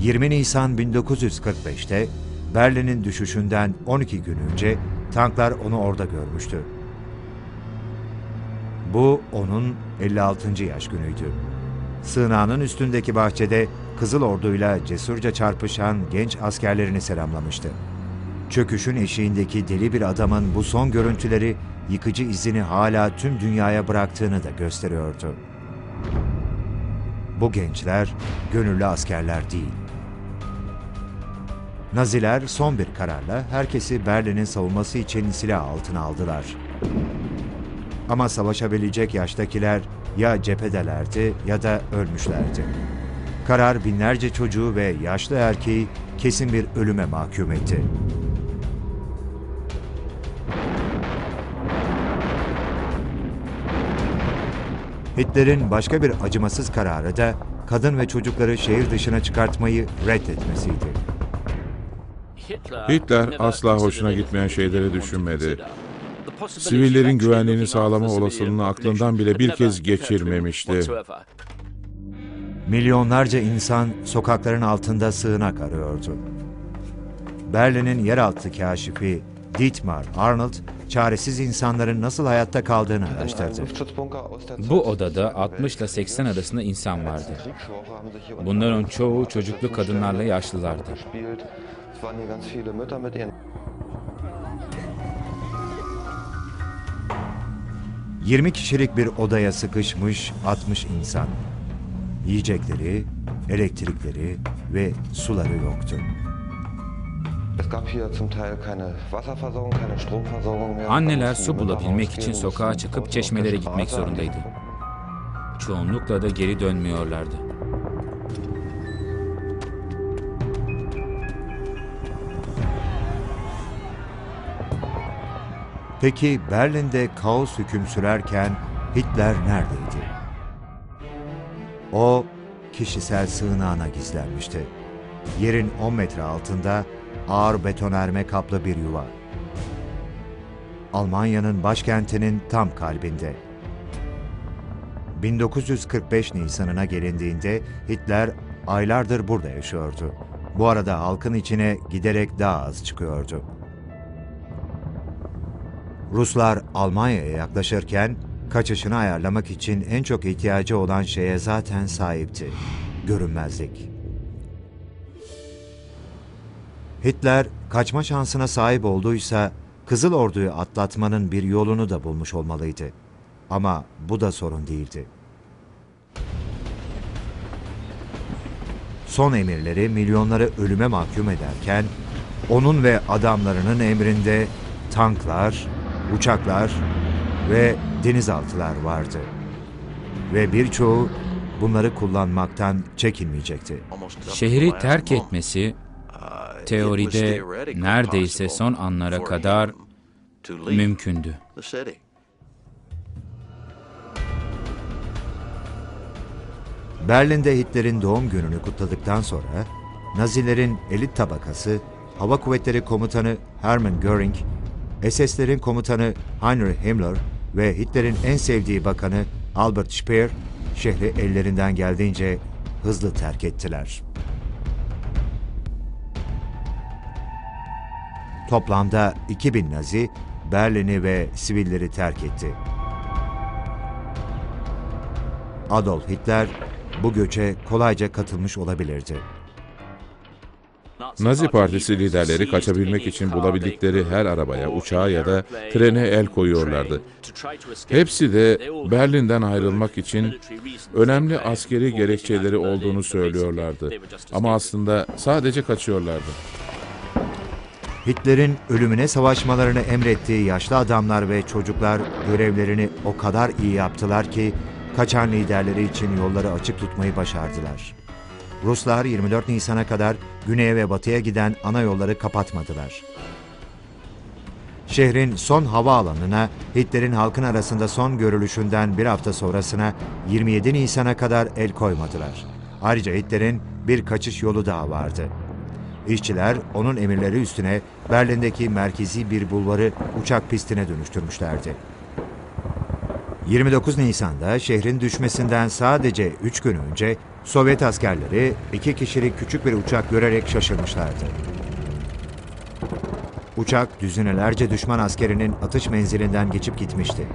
20 Nisan 1945'te Berlin'in düşüşünden 12 gün önce tanklar onu orada görmüştü. Bu onun 56. yaş günüydü. Sığınağının üstündeki bahçede Kızıl Ordu'yla cesurca çarpışan genç askerlerini selamlamıştı. Çöküşün eşiğindeki deli bir adamın bu son görüntüleri yıkıcı izini hala tüm dünyaya bıraktığını da gösteriyordu. Bu gençler gönüllü askerler değil. Naziler son bir kararla herkesi Berlin'in savunması için silah altına aldılar. Ama savaşabilecek yaştakiler ya cephedelerdi ya da ölmüşlerdi. Karar binlerce çocuğu ve yaşlı erkeği kesin bir ölüme mahkum etti. Hitler'in başka bir acımasız kararı da kadın ve çocukları şehir dışına çıkartmayı reddetmesiydi. Hitler asla hoşuna gitmeyen şeyleri düşünmedi. Sivillerin güvenliğini sağlama olasılığını aklından bile bir kez geçirmemişti. Milyonlarca insan sokakların altında sığınak arıyordu. Berlin'in yeraltı kaşifi Dietmar Arnold, çaresiz insanların nasıl hayatta kaldığını araştırdı. Bu odada 60 ile 80 arasında insan vardı. Bunların çoğu çocuklu kadınlarla yaşlılardı. 20 kişilik bir odaya sıkışmış 60 insan. Yiyecekleri, elektrikleri ve suları yoktu. Anneler su bulabilmek için sokağa çıkıp çeşmelere gitmek zorundaydı. Çoğunlukla da geri dönmüyorlardı. Peki Berlin'de kaos hüküm sürerken Hitler neredeydi? O kişisel sığınağına gizlenmişti. Yerin 10 metre altında ağır betonarme kaplı bir yuva. Almanya'nın başkentinin tam kalbinde. 1945 Nisan'ına gelindiğinde Hitler aylardır burada yaşıyordu. Bu arada halkın içine giderek daha az çıkıyordu. Ruslar Almanya'ya yaklaşırken kaçışını ayarlamak için en çok ihtiyacı olan şeye zaten sahipti. Görünmezlik. Hitler kaçma şansına sahip olduysa Kızıl Ordu'yu atlatmanın bir yolunu da bulmuş olmalıydı. Ama bu da sorun değildi. Son emirleri milyonları ölüme mahkum ederken onun ve adamlarının emrinde tanklar, uçaklar ve denizaltılar vardı. Ve birçoğu bunları kullanmaktan çekinmeyecekti. Şehri terk etmesi teoride neredeyse son anlara kadar mümkündü. Berlin'de Hitler'in doğum gününü kutladıktan sonra Nazilerin elit tabakası Hava Kuvvetleri Komutanı Hermann Göring, SS'lerin komutanı Heinrich Himmler ve Hitler'in en sevdiği bakanı Albert Speer şehri ellerinden geldiğince hızlı terk ettiler. Toplamda 2000 Nazi Berlin'i ve sivilleri terk etti. Adolf Hitler bu göçe kolayca katılmış olabilirdi. Nazi Partisi liderleri kaçabilmek için bulabildikleri her arabaya, uçağa ya da trene el koyuyorlardı. Hepsi de Berlin'den ayrılmak için önemli askeri gerekçeleri olduğunu söylüyorlardı. Ama aslında sadece kaçıyorlardı. Hitler'in ölümüne savaşmalarını emrettiği yaşlı adamlar ve çocuklar görevlerini o kadar iyi yaptılar ki kaçan liderleri için yolları açık tutmayı başardılar. Ruslar 24 Nisan'a kadar güneye ve batıya giden ana yolları kapatmadılar. Şehrin son havaalanına Hitler'in halkın arasında son görülüşünden bir hafta sonrasına 27 Nisan'a kadar el koymadılar. Ayrıca Hitler'in bir kaçış yolu daha vardı. İşçiler onun emirleri üstüne Berlin'deki merkezi bir bulvarı uçak pistine dönüştürmüşlerdi. 29 Nisan'da şehrin düşmesinden sadece 3 gün önce Sovyet askerleri iki kişilik küçük bir uçak görerek şaşırmışlardı. Uçak düzinelerce düşman askerinin atış menzilinden geçip gitmişti.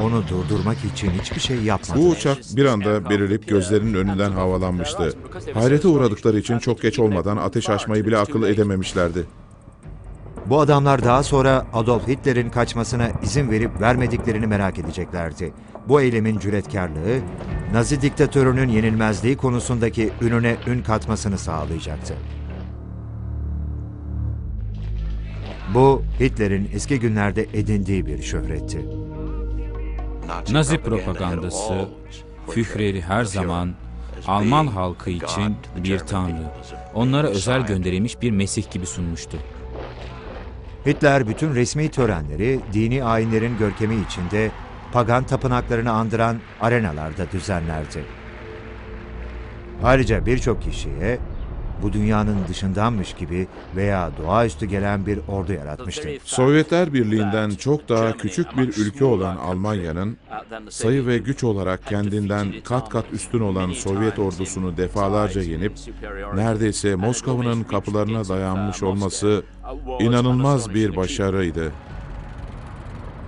Onu durdurmak için hiçbir şey yapmadı. Bu uçak bir anda belirip gözlerinin önünden havalanmıştı. Hayrete uğradıkları için çok geç olmadan ateş açmayı bile akıl edememişlerdi. Bu adamlar daha sonra Adolf Hitler'in kaçmasına izin verip vermediklerini merak edeceklerdi. Bu eylemin cüretkarlığı, Nazi diktatörünün yenilmezliği konusundaki ününe ün katmasını sağlayacaktı. Bu, Hitler'in eski günlerde edindiği bir şöhretti. Nazi propagandası Führer'i her zaman Alman halkı için bir tanrı, onlara özel gönderilmiş bir mesih gibi sunmuştu. Hitler bütün resmi törenleri dini ayinlerin görkemi içinde pagan tapınaklarını andıran arenalarda düzenlerdi. Ayrıca birçok kişiye bu dünyanın dışındanmış gibi veya doğaüstü gelen bir ordu yaratmıştı. Sovyetler Birliği'nden çok daha küçük bir ülke olan Almanya'nın sayı ve güç olarak kendinden kat kat üstün olan Sovyet ordusunu defalarca yenip neredeyse Moskova'nın kapılarına dayanmış olması inanılmaz bir başarıydı.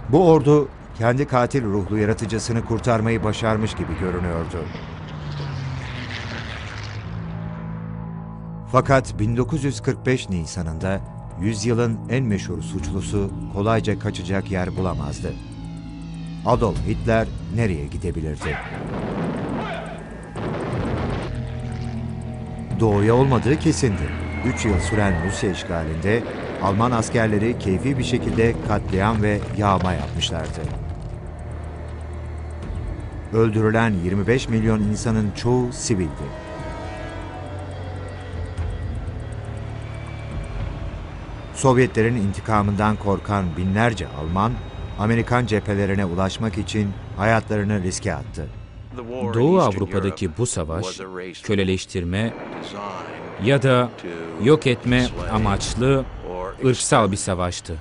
Bu ordu kendi katil ruhlu yaratıcısını kurtarmayı başarmış gibi görünüyordu. Fakat 1945 Nisan'ında yüzyılın en meşhur suçlusu kolayca kaçacak yer bulamazdı. Adolf Hitler nereye gidebilirdi? Doğuya olmadığı kesindi. Üç yıl süren Rusya işgalinde Alman askerleri keyfi bir şekilde katliam ve yağma yapmışlardı. Öldürülen 25 milyon insanın çoğu sivildi. Sovyetlerin intikamından korkan binlerce Alman, Amerikan cephelerine ulaşmak için hayatlarını riske attı. Doğu Avrupa'daki bu savaş, köleleştirme ya da yok etme amaçlı ırksal bir savaştı.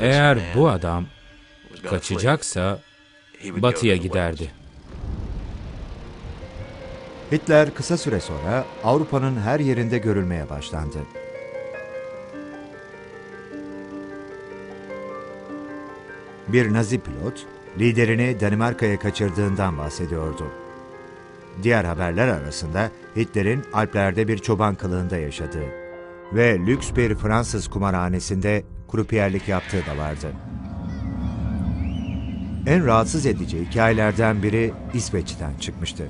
Eğer bu adam kaçacaksa batıya giderdi. Hitler kısa süre sonra Avrupa'nın her yerinde görülmeye başlandı. Bir Nazi pilot liderini Danimarka'ya kaçırdığından bahsediyordu. Diğer haberler arasında Hitler'in Alplerde bir çoban kılığında yaşadığı ve lüks bir Fransız kumarhanesinde krupiyerlik yaptığı da vardı. En rahatsız edici hikayelerden biri İsveç'ten çıkmıştı.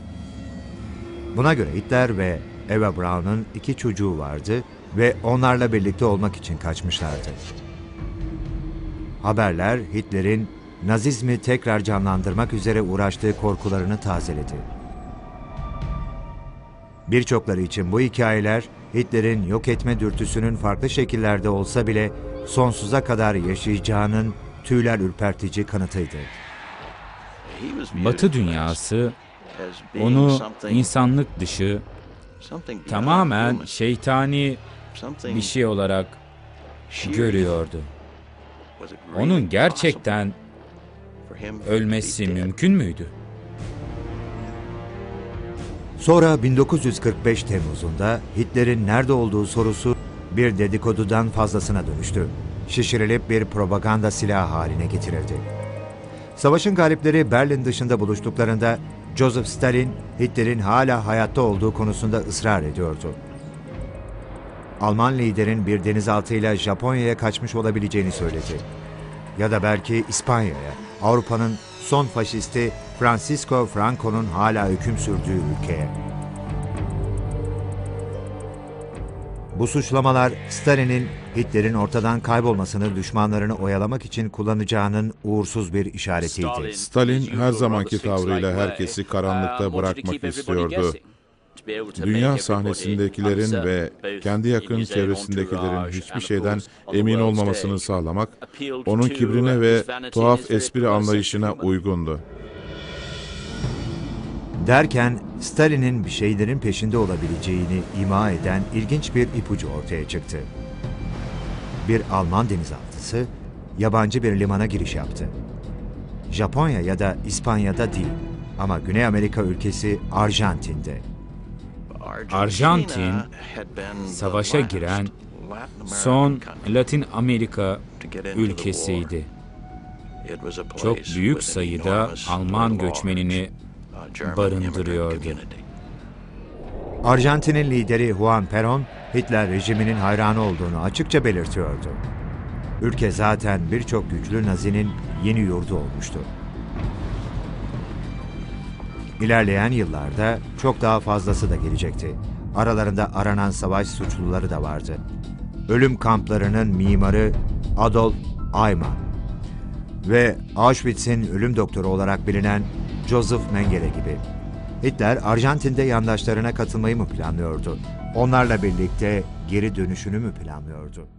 Buna göre Hitler ve Eva Braun'un iki çocuğu vardı ve onlarla birlikte olmak için kaçmışlardı. Haberler Hitler'in Nazizmi tekrar canlandırmak üzere uğraştığı korkularını tazeledi. Birçokları için bu hikayeler Hitler'in yok etme dürtüsünün farklı şekillerde olsa bile sonsuza kadar yaşayacağının tüyler ürpertici kanıtıydı. Batı dünyası onu insanlık dışı, tamamen şeytani bir şey olarak görüyordu. Onun gerçekten ölmesi mümkün müydü? Sonra 1945 Temmuz'unda Hitler'in nerede olduğu sorusu bir dedikodudan fazlasına dönüştü. Şişirilip bir propaganda silahı haline getirildi. Savaşın galipleri Berlin dışında buluştuklarında Joseph Stalin, Hitler'in hala hayatta olduğu konusunda ısrar ediyordu. Alman liderin bir denizaltıyla Japonya'ya kaçmış olabileceğini söyledi. Ya da belki İspanya'ya, Avrupa'nın son faşisti Francisco Franco'nun hala hüküm sürdüğü ülkeye. Bu suçlamalar Stalin'in Hitler'in ortadan kaybolmasını düşmanlarını oyalamak için kullanacağının uğursuz bir işaretiydi. Stalin her zamanki tavrıyla herkesi karanlıkta bırakmak istiyordu. Dünya sahnesindekilerin ve kendi yakın çevresindekilerin hiçbir şeyden emin olmamasını sağlamak, onun kibrine ve tuhaf espri anlayışına uygundu. Derken Stalin'in bir şeylerin peşinde olabileceğini ima eden ilginç bir ipucu ortaya çıktı. Bir Alman denizaltısı yabancı bir limana giriş yaptı. Japonya ya da İspanya'da değil, Ama Güney Amerika ülkesi Arjantin'de. Arjantin, savaşa giren son Latin Amerika ülkesiydi. Çok büyük sayıda Alman göçmenini barındırıyordu. Arjantin'in lideri Juan Perón, Hitler rejiminin hayranı olduğunu açıkça belirtiyordu. Ülke zaten birçok güçlü Nazi'nin yeni yurdu olmuştu. İlerleyen yıllarda çok daha fazlası da gelecekti. Aralarında aranan savaş suçluları da vardı. Ölüm kamplarının mimarı Adolf Eichmann ve Auschwitz'in ölüm doktoru olarak bilinen Joseph Mengele gibi. Hitler Arjantin'de yandaşlarına katılmayı mı planlıyordu? Onlarla birlikte geri dönüşünü mü planlıyordu?